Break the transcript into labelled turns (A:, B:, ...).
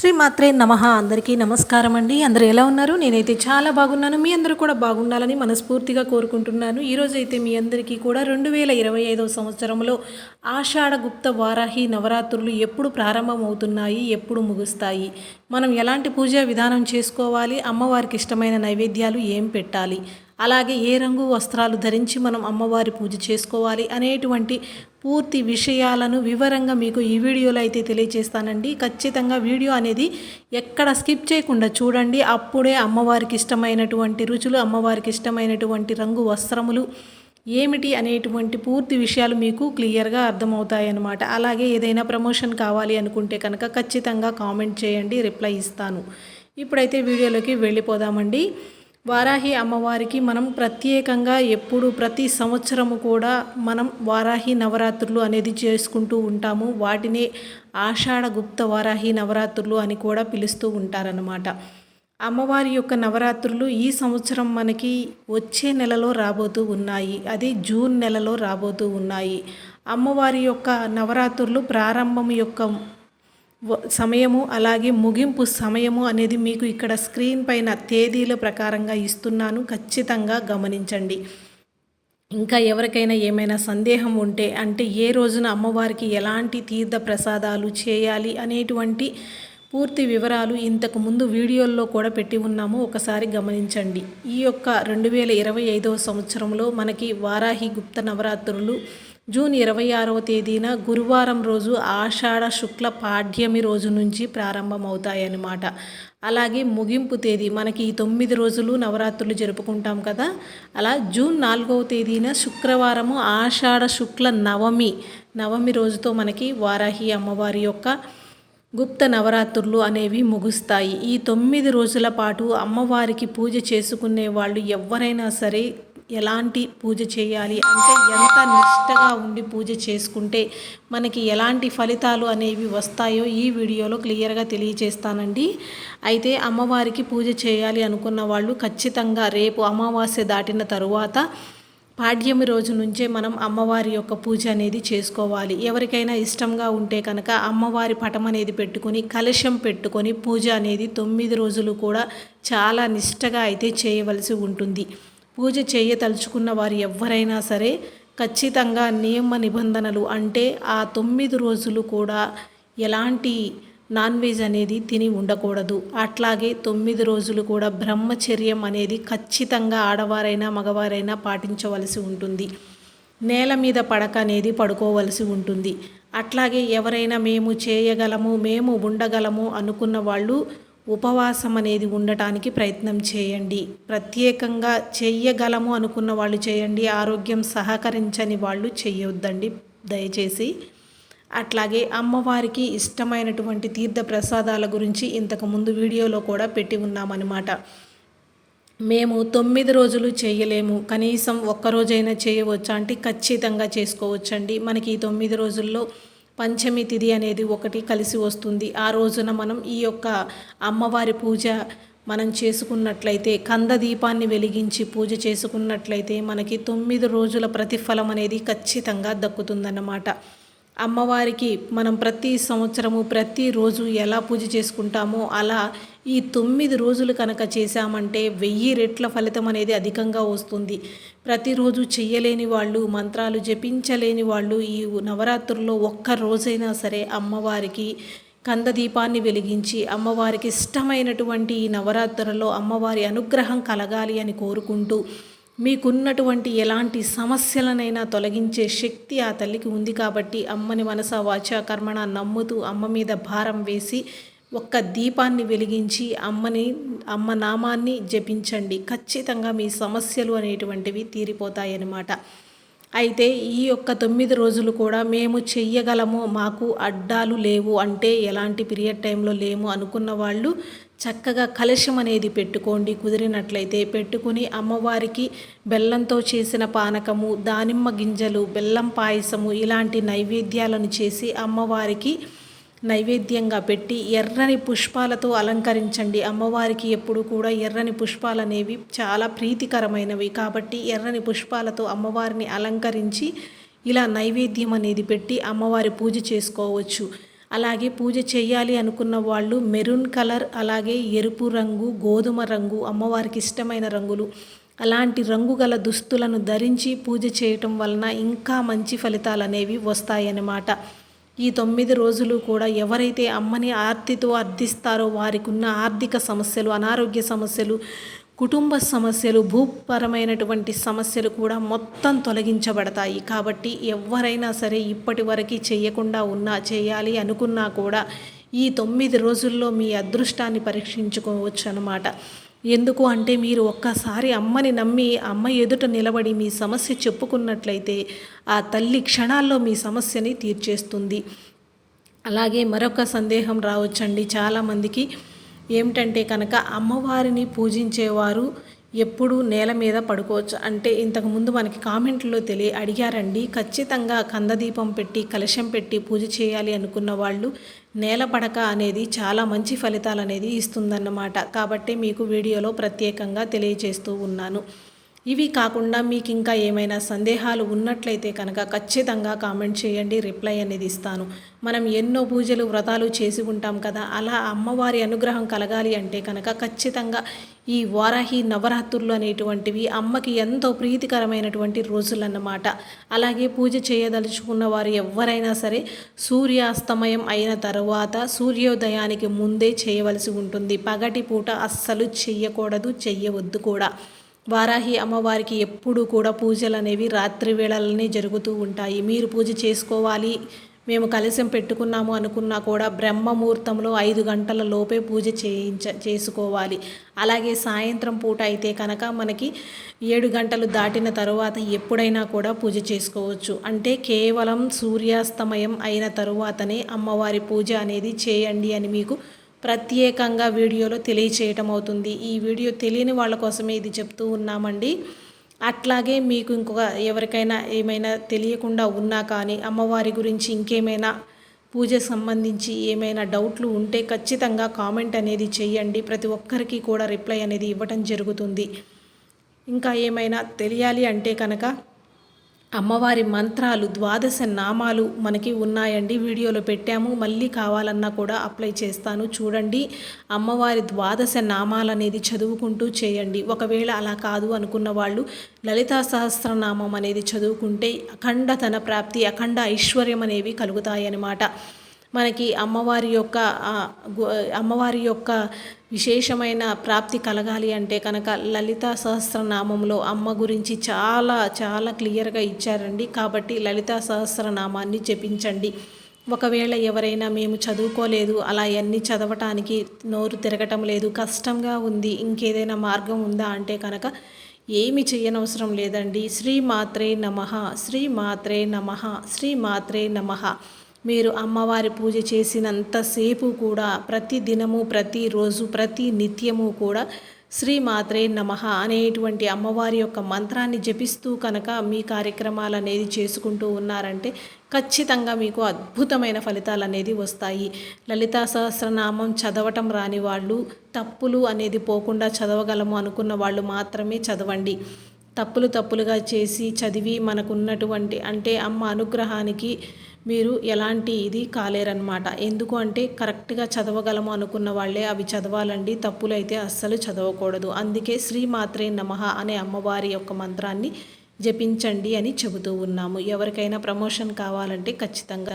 A: శ్రీ మాత్రే నమ. అందరికీ నమస్కారం అండి. అందరు ఎలా ఉన్నారు? నేనైతే చాలా బాగున్నాను. మీ అందరూ కూడా బాగుండాలని మనస్ఫూర్తిగా కోరుకుంటున్నాను. ఈరోజు అయితే మీ అందరికీ కూడా రెండు వేల ఇరవై ఐదవ సంవత్సరంలో ఆషాఢ గుప్త వారాహి నవరాత్రులు ఎప్పుడు ప్రారంభమవుతున్నాయి? ఎప్పుడు ముగుస్తాయి? మనం ఎలాంటి పూజా విధానం చేసుకోవాలి? అమ్మవారికి ఇష్టమైన నైవేద్యాలు ఏం పెట్టాలి? అలాగే ఏ రంగు వస్త్రాలు ధరించి మనం అమ్మవారి పూజ చేసుకోవాలి? అనేటువంటి పూర్తి విషయాలను వివరంగా మీకు ఈ వీడియోలో అయితే తెలియజేస్తానండి ఖచ్చితంగా వీడియో అనేది ఎక్కడ స్కిప్ చేయకుండా చూడండి. అప్పుడే అమ్మవారికి ఇష్టమైనటువంటి రుచులు అమ్మవారికి ఇష్టమైనటువంటి రంగు వస్త్రములు ఏమిటి అనేటువంటి పూర్తి విషయాలు మీకు క్లియర్గా అర్థమవుతాయన్నమాట. అలాగే ఏదైనా ప్రమోషన్ కావాలి అనుకుంటే కనుక ఖచ్చితంగా కామెంట్ చేయండి రిప్లై ఇస్తాను. ఇప్పుడైతే వీడియోలోకి వెళ్ళిపోదామండి. వారాహి అమ్మవారికి మనం ప్రత్యేకంగా ఎప్పుడు ప్రతి సంవత్సరము కూడా మనం వారాహి నవరాత్రులు అనేది చేసుకుంటూ ఉంటాము. వాటినే ఆషాఢ గుప్త వారాహి నవరాత్రులు అని కూడా పిలుస్తూ ఉంటారన్నమాట. అమ్మవారి యొక్క నవరాత్రులు ఈ సంవత్సరం మనకి వచ్చే నెలలో రాబోతూ ఉన్నాయి. అది జూన్ నెలలో రాబోతూ ఉన్నాయి. అమ్మవారి యొక్క నవరాత్రులు ప్రారంభం యొక్క సమయము అలాగే ముగింపు సమయము అనేది మీకు ఇక్కడ స్క్రీన్ పైన తేదీల ప్రకారంగా ఇస్తున్నాను. ఖచ్చితంగా గమనించండి. ఇంకా ఎవరికైనా ఏమైనా సందేహం ఉంటే అంటే ఏ రోజున అమ్మవారికి ఎలాంటి తీర్థ ప్రసాదాలు చేయాలి అనేటువంటి పూర్తి వివరాలు ఇంతకు ముందు వీడియోల్లో కూడా పెట్టి ఉన్నాము. ఒకసారి గమనించండి. ఈ యొక్క రెండు వేల ఇరవై ఐదవ సంవత్సరంలో మనకి వారాహి గుప్త నవరాత్రులు జూన్ ఇరవై ఆరవ తేదీన గురువారం రోజు ఆషాఢ శుక్ల పాడ్యమి రోజు నుంచి ప్రారంభమవుతాయన్నమాట. అలాగే ముగింపు తేదీ మనకి ఈ తొమ్మిది రోజులు నవరాత్రులు జరుపుకుంటాం కదా. అలా జూన్ నాలుగవ తేదీన శుక్రవారము ఆషాఢ శుక్ల నవమి నవమి రోజుతో మనకి వారాహి అమ్మవారి యొక్క గుప్త నవరాత్రులు అనేవి ముగుస్తాయి. ఈ తొమ్మిది రోజుల పాటు అమ్మవారికి పూజ చేసుకునే వాళ్ళు ఎవరైనా సరే ఎలాంటి పూజ చేయాలి? అంటే ఎంత నిష్టగా ఉండి పూజ చేసుకుంటే మనకి ఎలాంటి ఫలితాలు అనేవి వస్తాయో ఈ వీడియోలో క్లియర్గా తెలియజేస్తానండి. అయితే అమ్మవారికి పూజ చేయాలి అనుకున్న వాళ్ళు ఖచ్చితంగా రేపు అమావాస్య దాటిన తరువాత పాడ్యమి రోజు నుంచే మనం అమ్మవారి యొక్క పూజ అనేది చేసుకోవాలి. ఎవరికైనా ఇష్టంగా ఉంటే కనుక అమ్మవారి పటం అనేది పెట్టుకొని కలశం పెట్టుకొని పూజ అనేది తొమ్మిది రోజులు కూడా చాలా నిష్టగా అయితే చేయవలసి ఉంటుంది. పూజ చేయదలుచుకున్న వారు ఎవరైనా సరే ఖచ్చితంగా నియమ నిబంధనలు అంటే ఆ తొమ్మిది రోజులు కూడా ఎలాంటి నాన్ వెజ్ అనేది తిని ఉండకూడదు. అట్లాగే తొమ్మిది రోజులు కూడా బ్రహ్మచర్యం అనేది ఖచ్చితంగా ఆడవారైనా మగవారైనా పాటించవలసి ఉంటుంది. నేల మీద పడక అనేది పడుకోవలసి ఉంటుంది. అట్లాగే ఎవరైనా మేము చేయగలము మేము ఉండగలము అనుకున్న వాళ్ళు ఉపవాసం అనేది ఉండటానికి ప్రయత్నం చేయండి. ప్రత్యేకంగా చెయ్యగలము అనుకున్న వాళ్ళు చేయండి. ఆరోగ్యం సహకరించని వాళ్ళు చేయొద్దండి దయచేసి అట్లాగే అమ్మవారికి ఇష్టమైనటువంటి తీర్థ ప్రసాదాల గురించి ఇంతకుముందు వీడియోలో కూడా పెట్టి ఉన్నామన్నమాట. మేము తొమ్మిది రోజులు చేయలేము కనీసం ఒక్కరోజైనా చేయవచ్చా అంటే ఖచ్చితంగా చేసుకోవచ్చండి. మనకి ఈ తొమ్మిది రోజుల్లో పంచమి తిథి అనేది ఒకటి కలిసి వస్తుంది. ఆ రోజున మనం ఈ యొక్క అమ్మవారి పూజ మనం చేసుకున్నట్లయితే కంద దీపాన్ని వెలిగించి పూజ చేసుకున్నట్లయితే మనకి తొమ్మిది రోజుల ప్రతిఫలం అనేది ఖచ్చితంగా దక్కుతుందన్నమాట. అమ్మవారికి మనం ప్రతి సంవత్సరము ప్రతిరోజు ఎలా పూజ చేసుకుంటామో అలా ఈ తొమ్మిది రోజులు కనుక చేశామంటే వెయ్యి రెట్ల ఫలితం అనేది అధికంగా వస్తుంది. ప్రతిరోజు చెయ్యలేని వాళ్ళు మంత్రాలు జపించలేని వాళ్ళు ఈ నవరాత్రుల్లో ఒక్క రోజైనా సరే అమ్మవారికి కంద దీపాన్ని వెలిగించి అమ్మవారికి ఇష్టమైనటువంటి ఈ నవరాత్రులలో అమ్మవారి అనుగ్రహం కలగాలి అని కోరుకుంటూ మీకున్నటువంటి ఎలాంటి సమస్యలనైనా తొలగించే శక్తి ఆ తల్లికి ఉంది కాబట్టి అమ్మని మనస వాచ కర్మణ నమ్ముతూ అమ్మ మీద భారం వేసి ఒక్క దీపాన్ని వెలిగించి అమ్మని అమ్మ నామాన్ని జపించండి. ఖచ్చితంగా మీ సమస్యలు అనేటువంటివి తీరిపోతాయన్నమాట. అయితే ఈ యొక్క తొమ్మిది రోజులు కూడా మేము చెయ్యగలము మాకు అడ్డాలు లేవు అంటే ఎలాంటి పీరియడ్ టైంలో లేము అనుకున్న వాళ్ళు చక్కగా కలశం అనేది పెట్టుకోండి. కుదిరినట్లయితే పెట్టుకుని అమ్మవారికి బెల్లంతో చేసిన పానకము దానిమ్మ గింజలు బెల్లం పాయసము ఇలాంటి నైవేద్యాలను చేసి అమ్మవారికి నైవేద్యంగా పెట్టి ఎర్రని పుష్పాలతో అలంకరించండి. అమ్మవారికి ఎప్పుడు కూడా ఎర్రని పుష్పాలు అనేవి చాలా ప్రీతికరమైనవి. కాబట్టి ఎర్రని పుష్పాలతో అమ్మవారిని అలంకరించి ఇలా నైవేద్యం అనేది పెట్టి అమ్మవారి పూజ చేసుకోవచ్చు. అలాగే పూజ చేయాలి అనుకున్న వాళ్ళు మెరూన్ కలర్ అలాగే ఎరుపు రంగు గోధుమ రంగు అమ్మవారికి ఇష్టమైన రంగులు అలాంటి రంగు గల దుస్తులను ధరించి పూజ చేయటం వలన ఇంకా మంచి ఫలితాలు అనేవి వస్తాయన్నమాట. ఈ తొమ్మిది రోజులు కూడా ఎవరైతే అమ్మని ఆర్తితో అర్థిస్తారో వారికి ఉన్న ఆర్థిక సమస్యలు అనారోగ్య సమస్యలు కుటుంబ సమస్యలు భూపరమైనటువంటి సమస్యలు కూడా మొత్తం తొలగించబడతాయి. కాబట్టి ఎవరైనా సరే ఇప్పటి వరకు చేయకుండా ఉన్నా చేయాలి అనుకున్నా కూడా ఈ తొమ్మిది రోజుల్లో మీ అదృష్టాన్ని పరీక్షించుకోవచ్చు అనమాట ఎందుకు అంటే మీరు ఒక్కసారి అమ్మని నమ్మి అమ్మ ఎదుట నిలబడి మీ సమస్య చెప్పుకున్నట్లయితే ఆ తల్లి క్షణాల్లో మీ సమస్యని తీర్చేస్తుంది. అలాగే మరొక సందేహం రావచ్చండి. చాలామందికి ఏమిటంటే కనుక అమ్మవారిని పూజించేవారు ఎప్పుడు నేల మీద పడుకోవచ్చు. అంటే ఇంతకుముందు మనకి కామెంట్లో తెలియ అడిగారండి ఖచ్చితంగా కందదీపం పెట్టి కలశం పెట్టి పూజ చేయాలి అనుకున్న వాళ్ళు నేల పడక అనేది చాలా మంచి ఫలితాలు అనేది ఇస్తుందన్నమాట. కాబట్టి మీకు వీడియోలో ప్రత్యేకంగా తెలియజేస్తూ ఉన్నాను. ఇవి కాకుండా మీకు ఇంకా ఏమైనా సందేహాలు ఉన్నట్లయితే కనుక ఖచ్చితంగా కామెంట్ చేయండి రిప్లై అనేది ఇస్తాను. మనం ఎన్నో పూజలు వ్రతాలు చేసి ఉంటాం కదా అలా అమ్మవారి అనుగ్రహం కలగాలి అంటే కనుక ఖచ్చితంగా ఈ వారాహి నవరాత్రులు అనేటువంటివి అమ్మకి ఎంతో ప్రీతికరమైనటువంటి రోజులన్నమాట. అలాగే పూజ చేయదలుచుకున్న వారు ఎవరైనా సరే సూర్యాస్తమయం అయిన తర్వాత సూర్యోదయానికి ముందే చేయవలసి ఉంటుంది. పగటి పూట అస్సలు చెయ్యకూడదు చెయ్యవద్దు కూడా. వారాహి అమ్మవారికి ఎప్పుడు కూడా పూజలు అనేవి రాత్రి వేళలనే జరుగుతూ ఉంటాయి. మీరు పూజ చేసుకోవాలి మేము కలశం పెట్టుకున్నాము అనుకున్నా కూడా బ్రహ్మముహూర్తంలో ఐదు గంటల లోపే పూజ చేయించ చేసుకోవాలి. అలాగే సాయంత్రం పూట అయితే కనుక మనకి ఏడు గంటలు దాటిన తరువాత ఎప్పుడైనా కూడా పూజ చేసుకోవచ్చు. అంటే కేవలం సూర్యాస్తమయం అయిన తరువాతనే అమ్మవారి పూజ అనేది చేయండి అని మీకు ప్రత్యేకంగా వీడియోలో తెలియచేయటం అవుతుంది. ఈ వీడియో తెలియని వాళ్ళ కోసమే ఇది చెప్తూ ఉన్నామండి. అట్లాగే మీకు ఇంకొక ఎవరికైనా ఏమైనా తెలియకుండా ఉన్నా కానీ అమ్మవారి గురించి ఇంకేమైనా పూజ సంబంధించి ఏమైనా డౌట్లు ఉంటే ఖచ్చితంగా కామెంట్ అనేది చేయండి. ప్రతి ఒక్కరికి కూడా రిప్లై అనేది ఇవ్వటం జరుగుతుంది. ఇంకా ఏమైనా తెలియాలి అంటే కనుక అమ్మవారి మంత్రాలు ద్వాదశ నామాలు మనకి ఉన్నాయండి. వీడియోలో పెట్టాము. మళ్ళీ కావాలన్నా కూడా అప్లై చేస్తాను. చూడండి అమ్మవారి ద్వాదశ నామాలు అనేది చదువుకుంటూ చేయండి. ఒకవేళ అలా కాదు అనుకున్న వాళ్ళు లలితా సహస్రనామం అనేది చదువుకుంటే అఖండ ధన ప్రాప్తి అఖండ ఐశ్వర్యం అనేవి కలుగుతాయన్నమాట. మనకి అమ్మవారి యొక్క అమ్మవారి యొక్క విశేషమైన ప్రాప్తి కలగాలి అంటే కనుక లలిత సహస్రనామంలో అమ్మ గురించి చాలా చాలా క్లియర్గా ఇచ్చారండి. కాబట్టి లలిత సహస్రనామాన్ని జపించండి. ఒకవేళ ఎవరైనా మేము చదువుకోలేదు అలా అన్నీ చదవటానికి నోరు తిరగటం లేదు కష్టంగా ఉంది ఇంకేదైనా మార్గం ఉందా అంటే కనుక ఏమి చేయనవసరం లేదండి. శ్రీ మాత్రే నమ శ్రీ మాత్రే నమ శ్రీ మాత్రే నమ. మీరు అమ్మవారి పూజ చేసినంతసేపు కూడా ప్రతి దినము ప్రతిరోజు ప్రతి నిత్యము కూడా శ్రీమాత్రే నమ అనేటువంటి అమ్మవారి యొక్క మంత్రాన్ని జపిస్తూ కనుక మీ కార్యక్రమాలు అనేది చేసుకుంటూ ఉన్నారంటే ఖచ్చితంగా మీకు అద్భుతమైన ఫలితాలు అనేది వస్తాయి. లలితా సహస్రనామం చదవటం రాని వాళ్ళు తప్పులు అనేది పోకుండా చదవగలము అనుకున్న వాళ్ళు మాత్రమే చదవండి. తప్పులు తప్పులుగా చేసి చదివి మనకున్నటువంటి అంటే అమ్మ అనుగ్రహానికి మీరు ఎలాంటి ఇది కాలేరనమాట ఎందుకు అంటే కరెక్ట్గా చదవగలము అనుకున్న వాళ్ళే అవి చదవాలండి తప్పులు అయితే అస్సలు చదవకూడదు. అందుకే శ్రీమాత్రే నమ అనే అమ్మవారి యొక్క మంత్రాన్ని జపించండి అని చెబుతూ ఉన్నాము. ఎవరికైనా ప్రమోషన్ కావాలంటే ఖచ్చితంగా